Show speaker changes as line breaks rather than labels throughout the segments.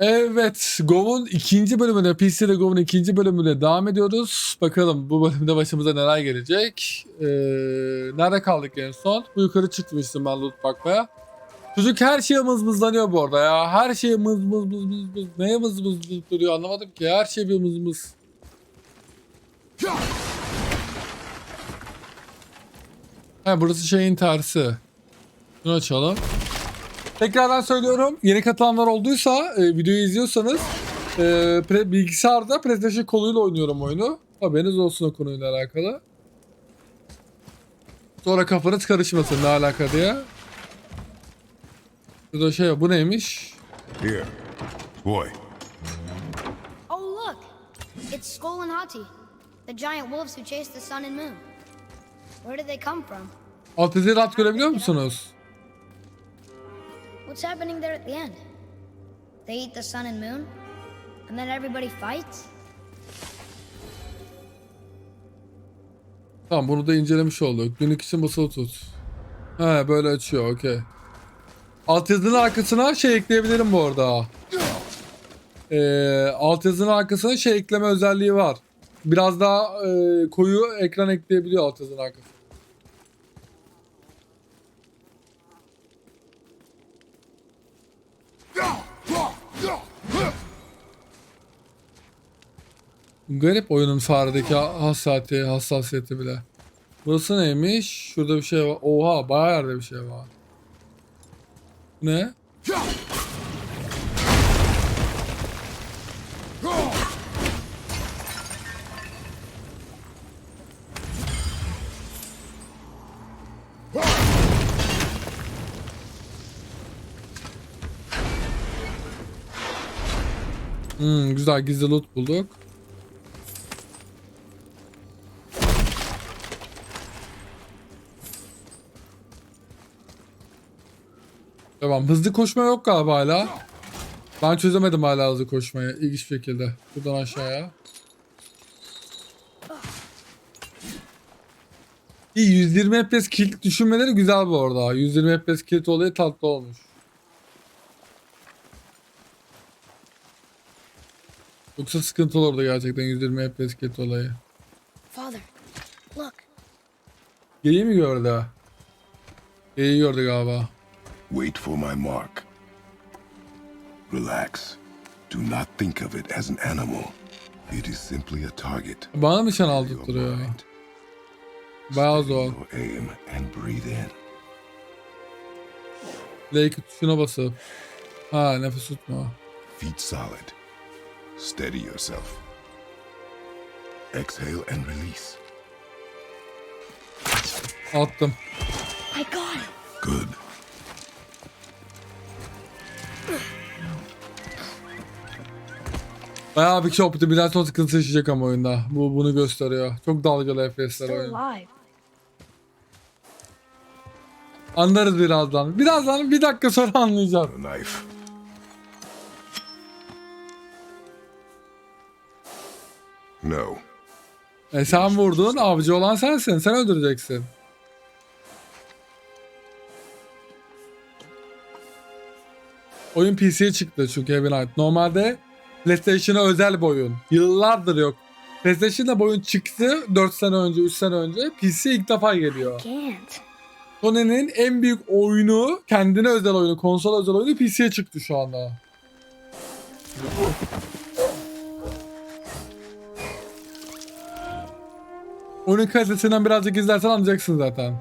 Evet, Gov'un ikinci bölümüne, PC'de Gov'un ikinci bölümüne devam ediyoruz. Bakalım bu bölümde başımıza neler gelecek. Ee, nerede kaldık en son? Bu yukarı çıkmıştım ben loot bakmaya. Çocuk her şeye mızmızlanıyor bu arada ya. Her şeye mız mız mız mız mız. Neye mız mız mız duruyor anlamadım ki. Her şey bir mız mız. Ha burası şeyin tersi. Bunu açalım. Tekrardan söylüyorum. Yeni katılanlar olduysa e, videoyu izliyorsanız e, pre- bilgisayarda PlayStation koluyla oynuyorum oyunu. Haberiniz olsun o konuyla alakalı. Sonra kafanız karışmasın ne alaka diye. Burada şey bu neymiş? Here, boy.
Oh, look! It's Skull and Hati, the giant wolves who chase the sun and moon. Where did they come from?
Alt yazıyı rahat görebiliyor musunuz?
What's happening there at the end? They eat the sun and moon? And then everybody fights?
Tamam bunu da incelemiş olduk. Günlük için basılı tut. He böyle açıyor okey. Alt yazının arkasına şey ekleyebilirim bu arada. Ee, alt yazının arkasına şey ekleme özelliği var. Biraz daha e, koyu ekran ekleyebiliyor alt yazının arkasına. Garip oyunun faredeki hassasiyeti, hassasiyeti bile. Burası neymiş? Şurada bir şey var. Oha bayağı yerde bir şey var. Ne? Hmm, güzel gizli loot bulduk. Tamam hızlı koşma yok galiba hala. Ben çözemedim hala hızlı koşmayı ilginç şekilde. Buradan aşağıya. İyi 120 FPS kilit düşünmeleri güzel bu arada. 120 FPS kilit olayı tatlı olmuş. Yoksa sıkıntı olurdu gerçekten 120 FPS kilit olayı.
Father, look.
Geyiği mi gördü? Geyiği gördü galiba. Wait for my mark. Relax. Do not think of it as an animal. It is simply a target. Bana mı şan Your aldırtıyor? mind. Bayağı zor. aim and breathe in. L2 tuşuna basıp. Ha nefes tutma. Feet solid. Steady yourself. Exhale and release.
I
Attım.
got it.
Good. Bayağı bir kişi optimilasyon sıkıntısı yaşayacak ama oyunda. Bu bunu gösteriyor. Çok dalgalı FPS'ler oyun.
alive.
Anlarız birazdan. Birazdan bir dakika sonra anlayacağız. No. E sen vurdun, avcı olan sensin. Sen öldüreceksin. Oyun PC'ye çıktı çünkü Heaven Knight. Normalde PlayStation'a özel bir oyun. Yıllardır yok. PlayStation'da bu oyun çıktı 4 sene önce, 3 sene önce. PC ilk defa geliyor. Sony'nin en büyük oyunu, kendine özel oyunu, konsol özel oyunu PC'ye çıktı şu anda. Oyunun kalitesinden birazcık izlersen anlayacaksın zaten.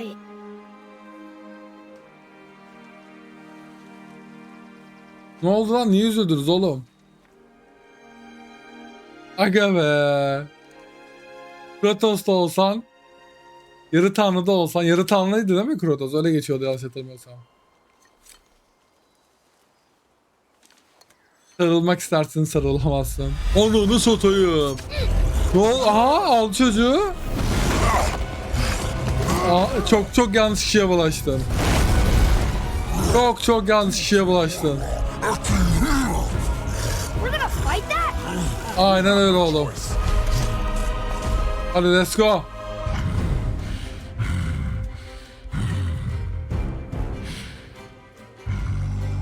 I.
Ne oldu lan? Niye üzüldünüz oğlum? Aga be. Kratos'ta olsan Yarı tanrı da olsan, yarı tanrıydı değil mi Kratos? Öyle geçiyordu yanlış hatırlamıyorsam. Sarılmak istersin sarılamazsın. Onu satayım. Ne oldu? Aha al çocuğu. Aa, çok çok yanlış kişiye bulaştın. Çok çok yanlış kişiye bulaştın. Aynen öyle oğlum. Hadi let's go.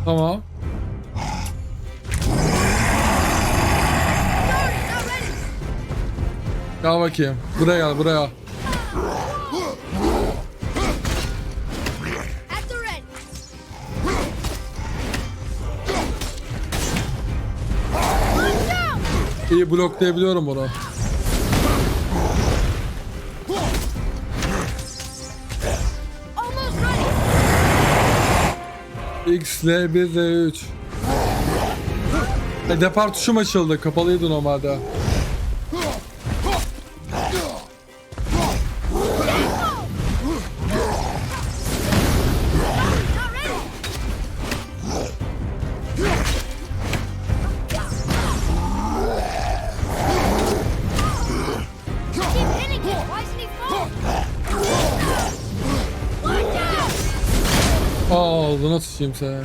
Tamam. Gel bakayım. Buraya gel buraya. İyi bloklayabiliyorum bunu. XL1R3 e, Depar tuşum açıldı. Kapalıydı normalde.
Fall!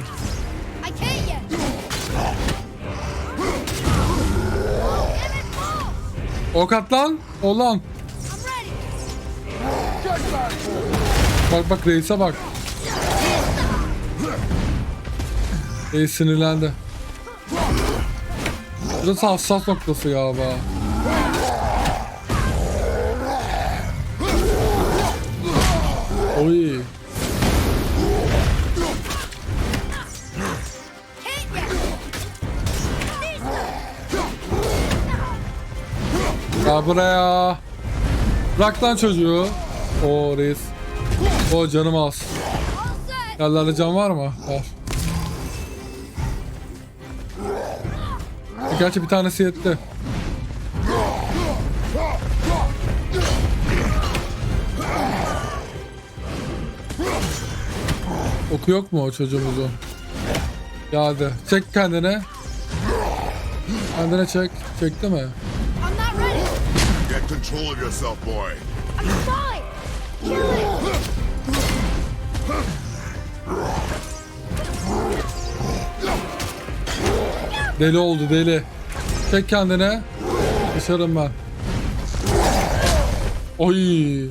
Ok at lan. Olan. Bak bak reise bak. Reis sinirlendi. Burası hassas noktası galiba. Oy. Gel buraya. Bırak lan çocuğu. O reis. O canım az. Yerlerde can var mı? Var. E, Gerçi bir tanesi yetti. Oku yok mu o çocuğumuzun? Geldi. Çek kendine. Kendine çek. Çekti mi?
Control of yourself, boy.
Fine. Kill it.
Deli oldu deli. Çek kendine. Dışarım ben. Oy.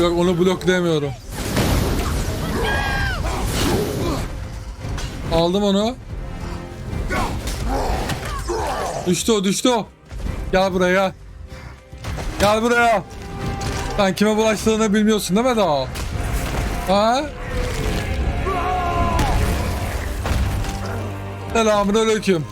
Yok onu bloklayamıyorum. Aldım onu. Düştü o düştü o. Gel buraya. Gel buraya. Sen kime bulaştığını bilmiyorsun değil mi daha? Ha? Selamun aleyküm.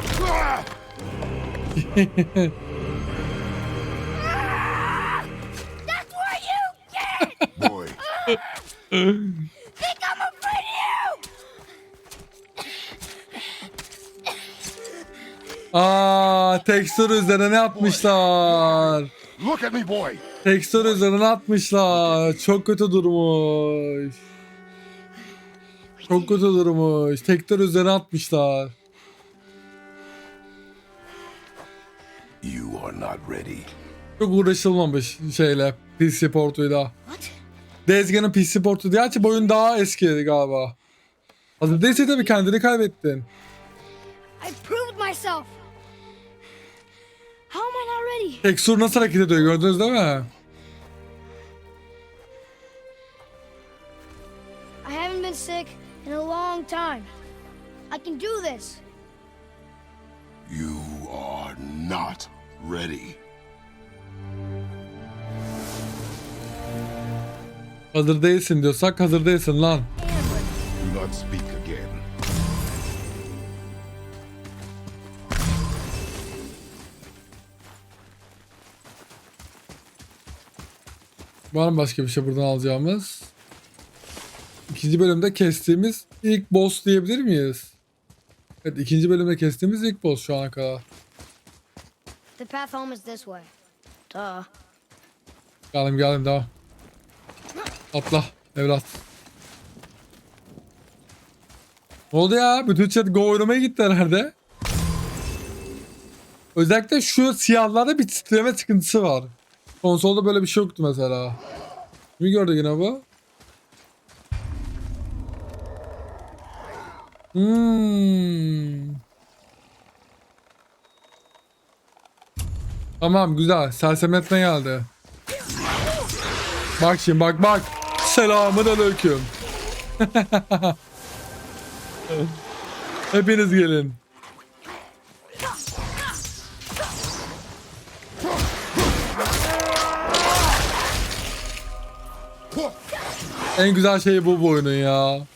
That's where you get.
Boy,
Aa, tekstür üzerine yapmışlar.
look at me, boy.
Tekstür üzerine atmışlar. Çok kötü durmuş. Çok kötü durmuş. Tekstür üzerine atmışlar.
You are not ready.
Çok uğraşılmamış şeyle. PC portuyla.
What?
Dezgan'ın PC portu. Gerçi bu oyun daha eski galiba. Hazır değilse tabii kendini kaybettin.
Myself. How am I not ready?
Tekstür nasıl hareket ediyor gördünüz değil mi?
I haven't been sick in a long time. I can do this.
You are not ready.
Hazır değilsin diyorsak hazır değilsin lan.
Do not speak
Var mı başka bir şey buradan alacağımız? İkinci bölümde kestiğimiz ilk boss diyebilir miyiz? Evet ikinci bölümde kestiğimiz ilk boss şu ana kadar.
The path home is this way. Duh.
Geldim geldim devam. Atla evlat. Ne oldu ya? Bütün chat Go oynamaya gitti herhalde. Özellikle şu siyahlarda bir titreme sıkıntısı var. Konsolda böyle bir şey yoktu mesela. Kimi gördü yine bu? Hmm. Tamam güzel. Sersemetme geldi. Bak şimdi bak bak. Selamun aleyküm. Hepiniz gelin. En güzel şey bu bu oyunun ya.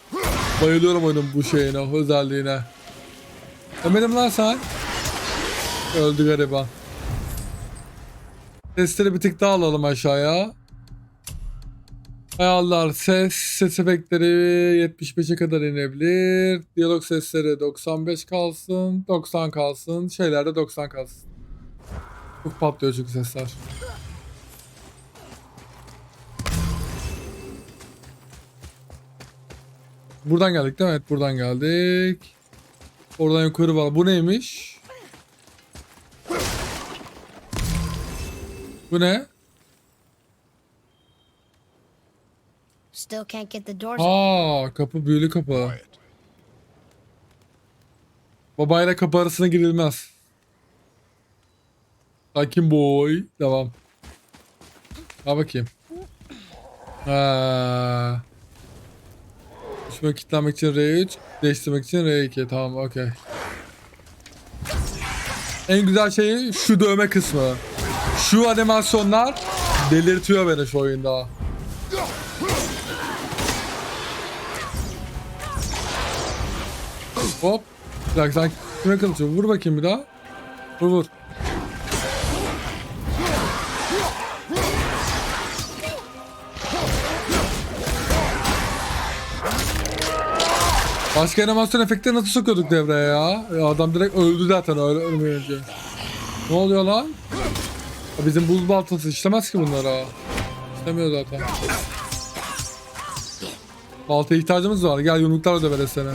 Bayılıyorum oyunun bu şeyine, özelliğine. Demedim lan sen. Öldü gariban. Sesleri bir tık daha alalım aşağıya. Ayarlar ses, ses efektleri 75'e kadar inebilir. Diyalog sesleri 95 kalsın, 90 kalsın. Şeyler de 90 kalsın. Çok patlıyor çünkü sesler. Buradan geldik değil mi? Evet buradan geldik. Oradan yukarı var. Bu neymiş? Bu ne?
Still can't get the doors.
Aa kapı büyülü kapı. Babayla kapı arasına girilmez. Sakin boy. Devam. Ha bakayım. Ha. Düşme kilitlenmek için R3. Değiştirmek için R2. Tamam okey. En güzel şeyi şu dövme kısmı. Şu animasyonlar delirtiyor beni şu oyunda. Hop. Bir dakika sen kime kılıçıyor? Vur bakayım bir daha. Vur vur. Başka animasyon efektleri nasıl sokuyorduk devreye ya? ya? Adam direkt öldü zaten öyle ölmeyince. Ne oluyor lan? Ya bizim buz baltası işlemez ki bunlara. İşlemiyor zaten. Baltaya ihtiyacımız var. Gel yumruklarla döveriz seni.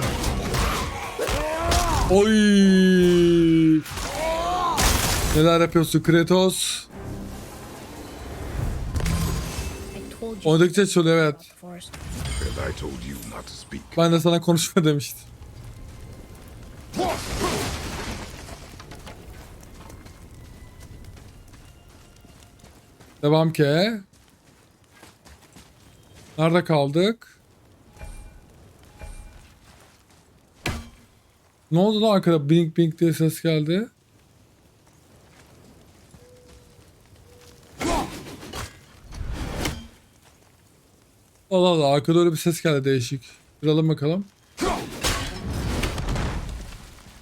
Oy! Neler yapıyorsun Kratos?
I told you.
Oldukça çalıyor evet.
Speak.
Ben de sana konuşma demiştim. Devam ki. Nerede kaldık? Ne oldu lan arkada bing bing diye ses geldi. Allah Allah arkada öyle bir ses geldi değişik. Duralım bakalım.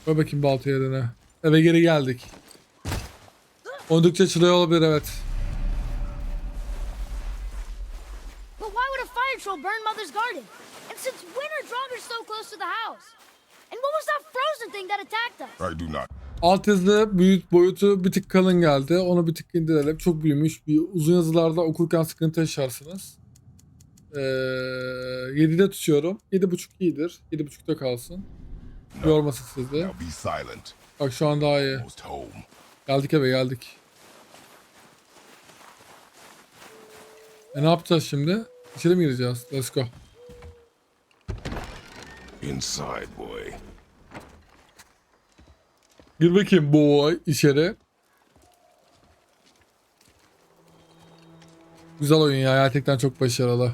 Koy bakayım balta yerine. Eve geri geldik. Oldukça açılıyor olabilir evet.
But why would a fire troll burn Mother's garden? And since when are Draugrs so close to the house? And what was that frozen thing that attacked us?
I do not.
Alt yazıda büyük boyutu bir tık kalın geldi. Onu bir tık indirelim. Çok büyümüş. Bir uzun yazılarda okurken sıkıntı yaşarsınız. Ee, 7'de tutuyorum. 7.5 iyidir. 7.5'da kalsın. Yormasın sizi. Bak şu an daha iyi. Geldik eve geldik. E ne yapacağız şimdi? İçeri mi gireceğiz? Let's go.
Inside, boy.
Gir bakayım boy içeri. Güzel oyun ya gerçekten çok başarılı.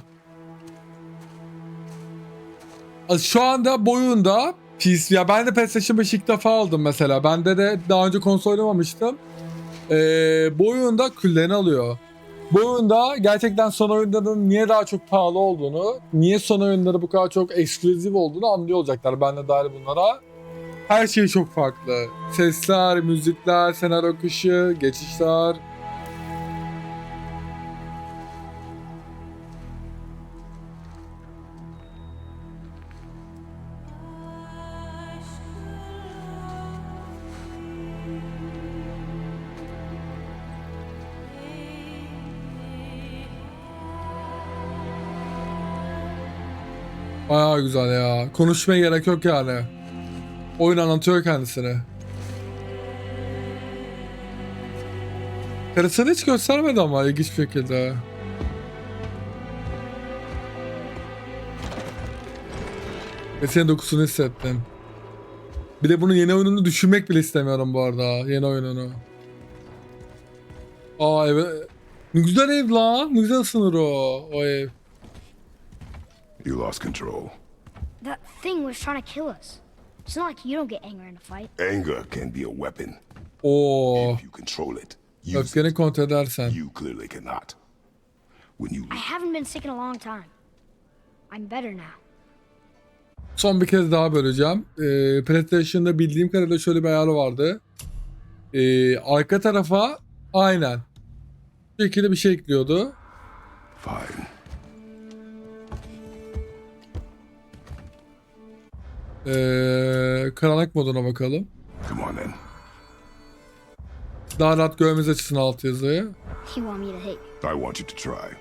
Şu anda bu oyunda PC ya ben de PlayStation 5 ilk defa aldım mesela. Bende de daha önce konsol oynamamıştım. Ee, bu oyunda küllerini alıyor. Bu gerçekten son oyunların niye daha çok pahalı olduğunu, niye son oyunları bu kadar çok ekskluzif olduğunu anlıyor olacaklar. Ben de dahil bunlara. Her şey çok farklı. Sesler, müzikler, senaryo akışı, geçişler. Bayağı güzel ya. Konuşmaya gerek yok yani. Oyun anlatıyor kendisini. Karısını hiç göstermedi ama ilginç bir şekilde. Ve senin dokusunu hissettin. Bir de bunun yeni oyununu düşünmek bile istemiyorum bu arada. Yeni oyununu. Aa evet. Ne güzel ev lan. Ne güzel sınır o. O ev.
You lost control.
That thing was trying to kill us. It's not like you don't get angry in a fight.
Anger can be a weapon
Oo.
if you control it. Use it.
Öfkeni kontrol edersen.
You clearly cannot. When you
I haven't been sick in a long time. I'm better now.
Son bir kez daha böleceğim. Ee, PlayStation'da bildiğim kadarıyla şöyle bir ayarı vardı. Ee, arka tarafa aynen. Bu şekilde bir şey ekliyordu.
fine.
Ee, karanlık moduna bakalım.
Come on then.
Daha rahat görmemiz açısından alt yazıyı.
You want me to hit you?
I want you to try.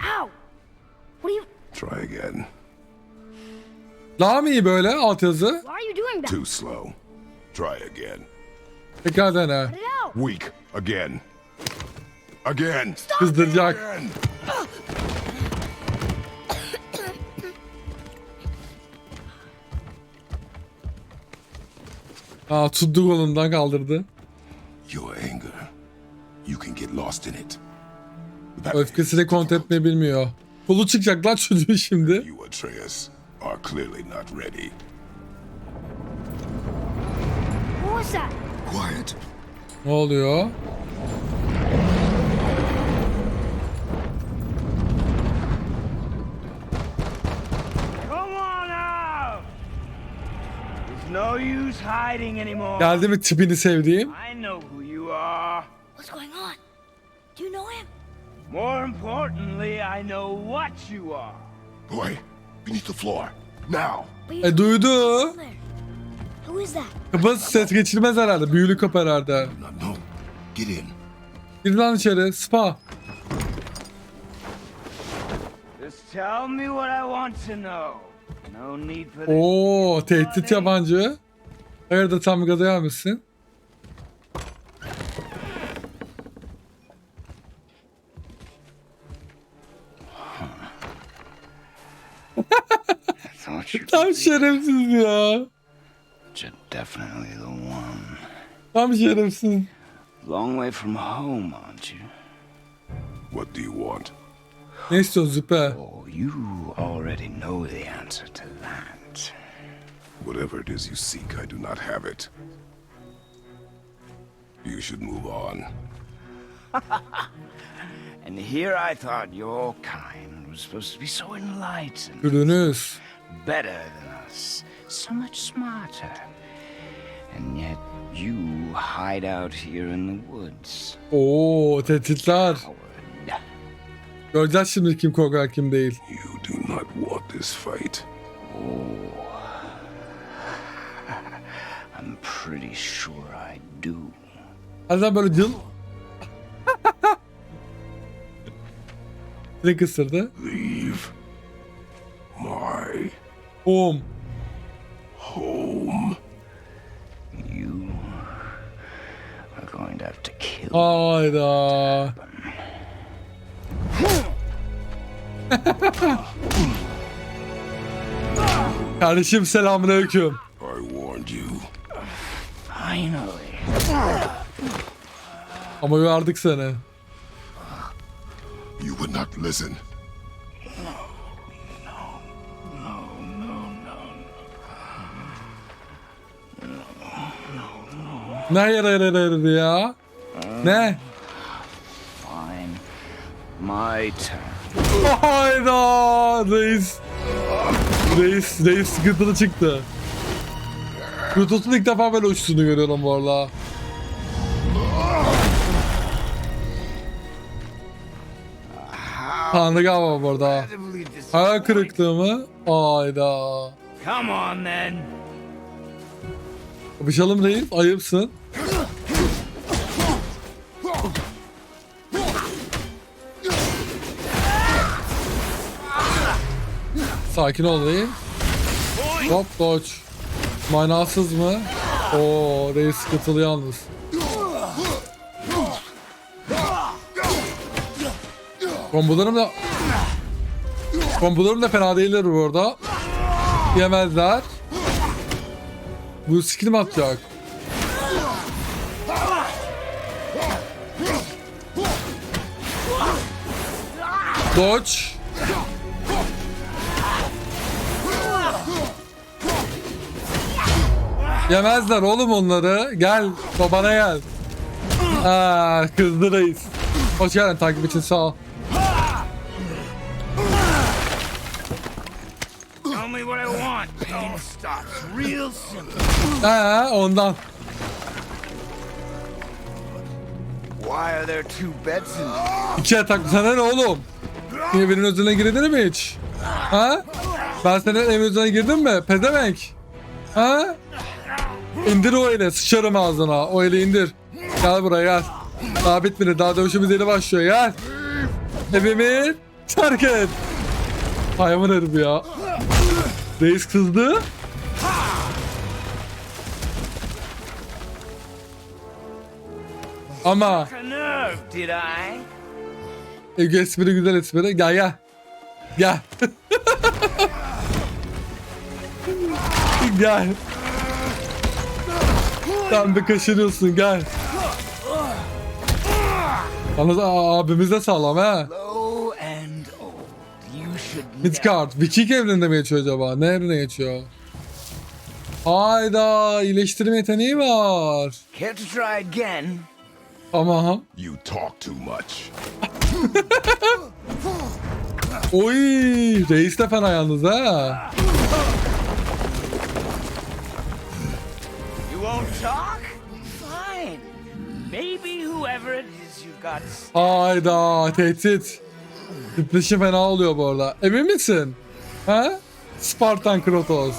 Ow! What are you?
Try again.
Daha mı iyi böyle alt yazı?
Why are you doing that?
Too slow. Try again.
Tekrar dene.
Get it out!
Weak. Again. Again.
Kızdıracak.
Again.
Aa tuttu kolundan kaldırdı.
Your anger. You can get lost in it. That
Öfkesini kontrol etmeyi bilmiyor. Kolu çıkacak lan çocuğun şimdi.
you, Atreus, are clearly not ready.
What was that?
Quiet.
Ne oluyor?
No use hiding anymore.
Geldi mi tipini sevdiğim?
I know who you are.
What's going on? Do you know him?
More importantly, I know what you are.
Boy, beneath the floor. Now.
E duydu.
Who is that?
Kapı ses geçirmez herhalde. Büyülü kapı herhalde.
Not know. Get in.
Gir lan içeri. Spa.
Just tell me what I want to know. No need for this.
Oo, tehdit yabancı. Hayırdır tam gaza gelmişsin? Tam şerefsiz ya.
you're definitely the one.
Tam şerefsiz.
Long way from home, aren't you?
What do you want?
Ne istiyorsun Züppe?
Oh, you already know the answer to that.
Whatever it is you seek, I do not have it. You should move on.
And here I thought your kind was supposed to be so enlightened.
Gülünüz.
better than us, so much smarter. And yet you hide out here in the woods.
Oo, tehditler.
Coward.
Göreceğiz şimdi kim korkar kim değil.
You do not want this fight.
I'm pretty sure I do.
Zaman böyle cıl. Direkt ısırdı.
Leave my
Boom.
home.
You are going to have to kill
Hayda. Kardeşim selamünaleyküm.
I warned you.
finally.
Ama uyardık seni.
You would not listen.
Ne hayır hayır hayır hayır ya? Ne?
Fine. My turn.
Hayda reis. Reis, reis sıkıntılı çıktı. Kutos'un ilk defa böyle uçtuğunu görüyorum bu arada. Tanrı galiba bu arada. Hayal kırıklığı mı? Hayda.
Come on then.
Kapışalım reis, ayıpsın. Sakin ol reis. Hop dodge. Manasız mı? Oo reis sıkıntılı yalnız. Kombolarım da... Kombolarım da fena değiller bu arada. Yemezler. Bu skill mi atacak? Dodge. Yemezler oğlum onları. Gel babana gel. Aa, kızdı reis. Hoş geldin takip için sağ ol. Ee, ondan. İki yatak sana ne oğlum? Niye birinin özüne girdin mi hiç? Ha? Ben senin evin özüne girdim mi? Pezevenk. Ha? İndir o eli. Sıçarım ağzına. O eli indir. Gel buraya gel. Daha bitmedi. Daha dövüşümüz yeni başlıyor. Gel. Evimi terk et. Hayvan herif ya. Reis kızdı. Ama? Ege espri güzel espri. Gel gel. Gel. gel. Sen bir kaşınıyorsun gel. Yalnız aa, abimiz de sağlam ha.
Should
Midgard. Viking evreninde mi geçiyor acaba? Ne evrene geçiyor? Hayda iyileştirme yeteneği var.
Care to try again?
Ama
You talk too much.
oy reis de fena yalnız ha.
Talk? Fine. Maybe whoever it is you've got
Hayda tehdit. Titreşim fena oluyor bu arada. Emin misin? Ha? Spartan Kratos.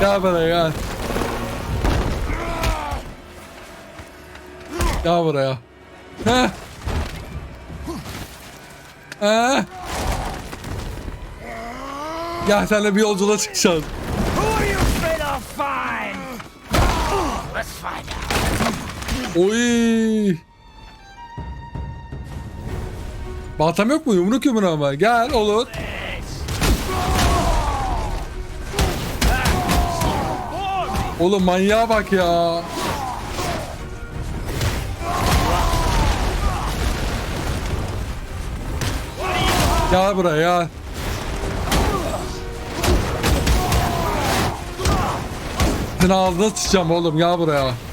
Gel buraya gel. Gel buraya. Heh. Heh. Gel senle bir yolculuğa çıkacağız. Oy. Baltam yok mu? Yumruk yumruğu ama. Gel olur. Oğlum manyağa bak ya. Gel buraya. Senin ağzına sıçacağım oğlum gel buraya.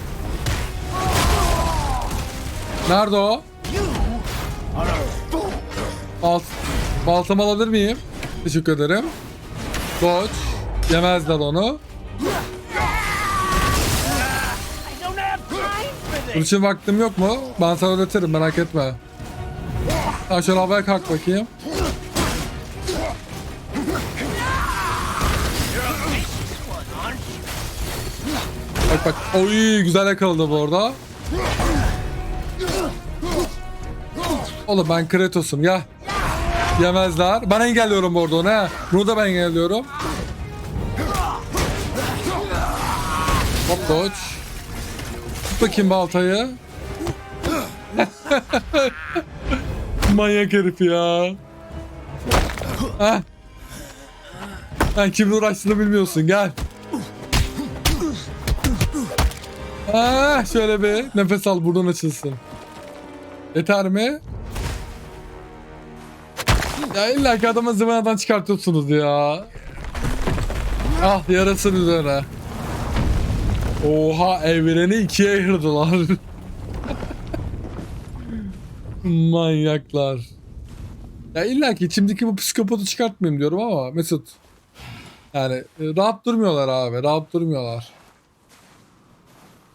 Nerede o? Balt baltamı alabilir miyim? Teşekkür ederim. Dodge. Yemezler onu. Bunun için vaktim yok mu? Ben sana öğretirim merak etme. Şöyle havaya kalk bakayım. Bak bak. Oy güzel yakaladı bu arada. Oğlum ben Kratos'um ya. Yemezler. Ben engelliyorum bu arada onu he. Bunu da ben engelliyorum. Hop dodge. Tut bakayım baltayı. Manyak herif ya. Heh. Sen kimle uğraştığını bilmiyorsun gel. Ah, şöyle bir nefes al buradan açılsın. Yeter mi? Ya illa ki adamı zıvanadan çıkartıyorsunuz ya. Ah yarasın üzerine. Oha evreni ikiye ayırdılar. Manyaklar. Ya illa ki içimdeki bu psikopotu çıkartmayayım diyorum ama Mesut. Yani e, rahat durmuyorlar abi. Rahat durmuyorlar.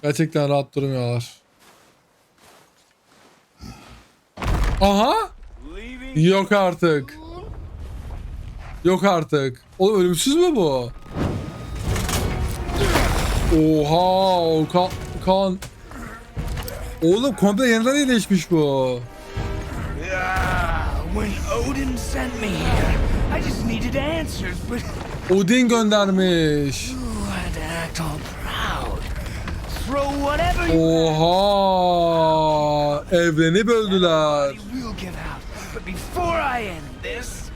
Gerçekten rahat durmuyorlar. Aha! Yok artık. Yok artık. Oğlum ölümsüz mü bu? Oha! Kan, kan. Oğlum komple yeniden iyileşmiş bu.
Odin sent me here, I just needed answers, but
Odin göndermiş. Oha! Evreni böldüler.
Before I end this,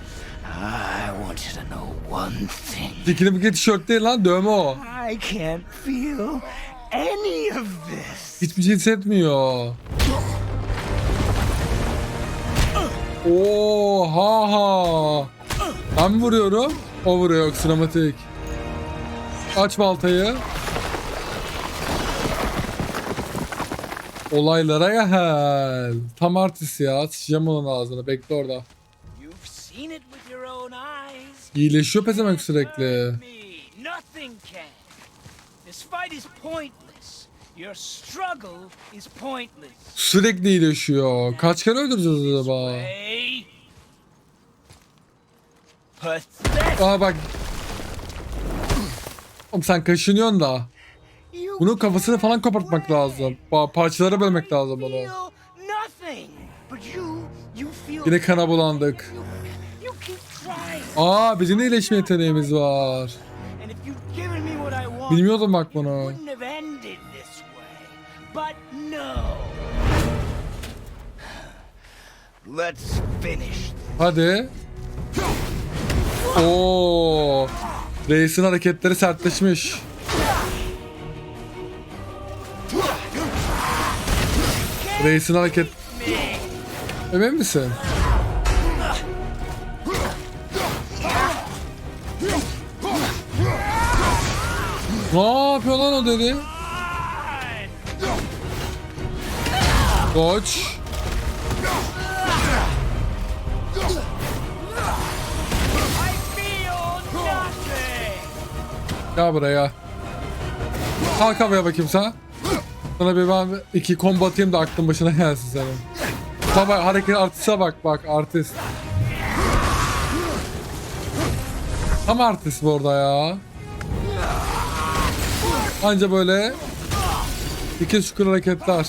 I want you to know one thing.
Dikili bir tişört değil lan dövme o.
I can't feel any of this.
Hiçbir şey hissetmiyor. Oha ha. Ben mi vuruyorum? O vuruyor sinematik. Aç baltayı. Olaylara gel. Tam artist ya. Sıçacağım onun ağzına. Bekle orada. İyileşiyor pezemek sürekli. Sürekli iyileşiyor. Kaç kere öldüreceğiz acaba? Aa bak. Oğlum sen kaşınıyorsun da.
You
Bunun kafasını falan kopartmak lazım. Pa- parçalara bölmek lazım bunu. Yine kana bulandık. Aa bizim de iyileşme yeteneğimiz var. Bilmiyordum bak bunu. Hadi. Oo. Reis'in hareketleri sertleşmiş. Reis'in hareket... Emin misin? Ne yapıyor lan o dedi? Koç. Gel buraya. Kalk havaya bakayım sen. Sana bir ben iki combo atayım da aklın başına gelsin senin. Baba hareket artiste bak bak artist. Tam artist bu orada ya. Anca böyle iki şükür hareketler.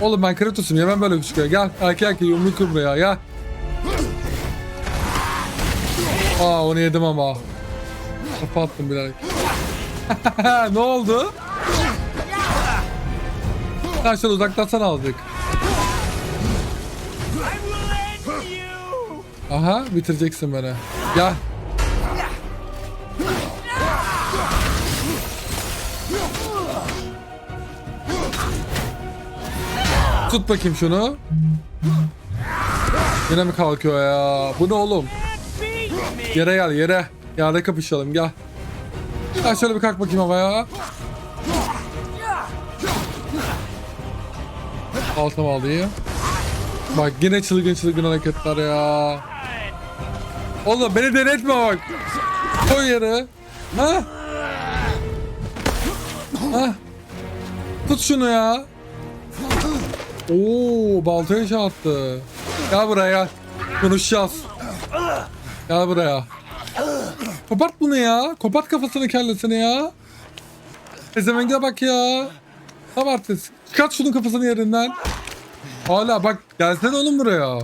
Oğlum ben Kratos'um yemem böyle küçük ya. Gel erkek erkek yumruk buraya gel. Aa onu yedim ama. Kapattım bilerek. ne oldu? Şöyle uzaktan aldık. Aha bitireceksin beni. Gel. Tut bakayım şunu. Yine mi kalkıyor ya? Bu ne oğlum? Yere gel yere. Yerde kapışalım gel. Gel şöyle bir kalk bakayım havaya. Altıma alayım. Bak yine çılgın çılgın hareketler ya. Oğlum beni denetme bak. Koy yere. Ha? Ha? Tut şunu ya. Oo baltaya şey attı. Gel buraya gel. Konuşacağız. Gel buraya. Kopart bunu ya. Kopart kafasını kellesini ya. Ezemenge bak ya. Tam artist. Çıkart şunun kafasını yerinden. Hala bak gelsene oğlum buraya.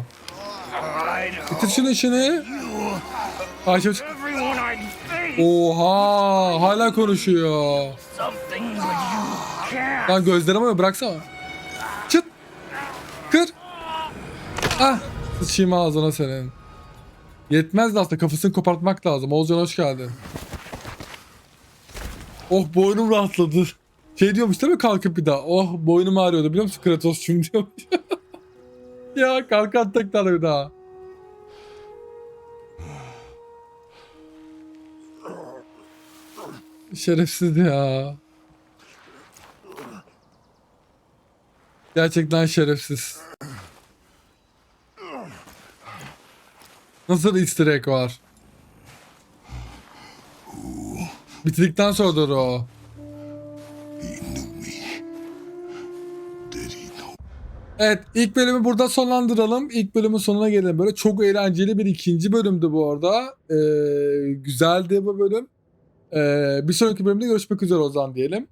Bitir şunu işini. Ayşe çık- Oha hala konuşuyor. Lan gözlerime mi bıraksana. Çıt. Kır. Ah. Sıçayım ağzına senin. Yetmez de aslında kafasını kopartmak lazım. Oğuzcan hoş geldin. Oh boynum rahatladı. Şey diyormuş değil mi kalkıp bir daha? Oh boynum ağrıyordu biliyor musun Kratos'cum diyormuş. ya kalk at tekrar bir daha. Şerefsiz ya. Gerçekten şerefsiz. Nasıl easter egg var? Bitirdikten sonra doğru o. Evet ilk bölümü burada sonlandıralım. İlk bölümün sonuna gelelim. Böyle çok eğlenceli bir ikinci bölümdü bu arada. Ee, güzeldi bu bölüm. Ee, bir sonraki bölümde görüşmek üzere o zaman diyelim.